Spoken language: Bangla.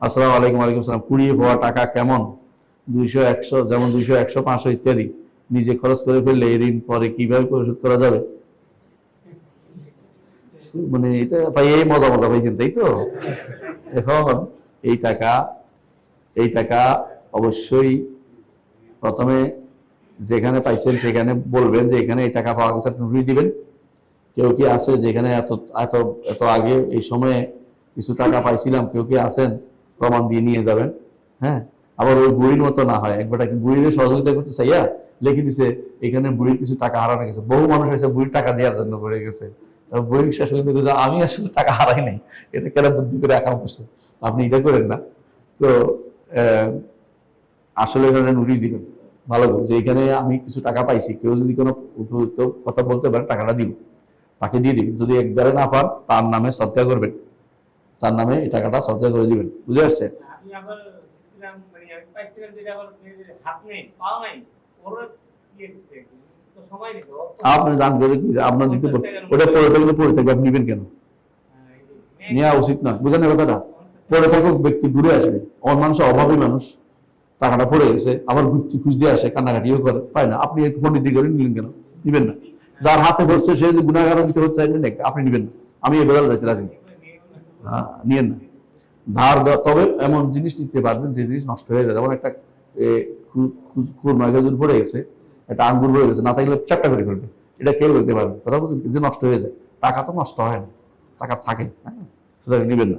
আসসালামু আলাইকুম, ওয়ালাইকুম সালাম কুড়িয়ে পাওয়া টাকা কেমন? দুইশো একশো, যেমন দুইশো একশো, পাঁচশো ইত্যাদি। নিজে খরচ করে ফেললে এই ঋণ পরে কীভাবে পরিশোধ করা যাবে? মানে এটা ভাই, এই মজা মজা পাইছেন, তাই তো? এখন এই টাকা এই টাকা অবশ্যই প্রথমে যেখানে পাইছেন সেখানে বলবেন যে এখানে এই টাকা পাওয়া গেছে নোটিশ দিবেন। কেউ কি আছে যেখানে এত এত এত আগে এই সময়ে কিছু টাকা পাইছিলাম, কেউ কি আছেন? প্রমাণ দিয়ে নিয়ে যাবেন হ্যাঁ? আবার ওই বুড়ির মতো না হয়। একবার বুড়ির সহযোগিতা করতে চাইয়া লিখে দিছে এখানে বুড়ির কিছু টাকা হারানো গেছে। বহু মানুষ এসে বুড়ির টাকা দেওয়ার জন্য করে গেছে। বুড়ির পর্যন্ত বলছে, আমি আসলে টাকা হারাই নাই। এটা কেন বুদ্ধি করে একা করছে আপনি এটা করেন না। তো আসলে এখানে নোটিশ দিবেন। ভালো করে। যে এখানে আমি কিছু টাকা পাইছি কেউ যদি কোনো উপযুক্ত কথা বলতে পারে টাকাটা দিব। তাকে দিয়ে দিবেন। যদি একবারে না পান তার নামে সত্যা করবেন। তার নামে এই টাকাটা সত্যা করে দিবেন। বুঝে আসছে মানে হাত ইয়ে আপনি দান করে কি আপনার দিতে ওটা পরে থাকলে থাকবে আপনি নেবেন কেন? নেওয়া উচিত না বুঝেন কথাটা? থাকুক ব্যক্তি ঘুরে আসবে। অন মানুষ অভাবী মানুষ টাকাটা পড়ে গেছে আবার ঘুরতে খুঁজ দিয়ে আসে কান্নাকাটিও করে পায় না? আপনি পণ্ডিতি করে নিলেন কেন? নিবেন না। যার হাতে বসছে সে গুণাগার দিতে হচ্ছে না, আপনি নিবেন না। আমি এ বেড়াল যাইতে। হ্যাঁ, নিয়েন না ধার তবে এমন জিনিস নিতে পারবেন যে জিনিস নষ্ট হয়ে যায় যেমন একটা খুরমা খেজুর পড়ে গেছে, একটা আঙ্গুর ভরে গেছে, না থাকলে চারটা করে ফেলবে। এটা কেউ বলতে পারবে কথা বলছেন যে নষ্ট হয়ে যায়, টাকা তো নষ্ট হয় না, টাকা থাকে হ্যাঁ? সুতরাং নেবেন না।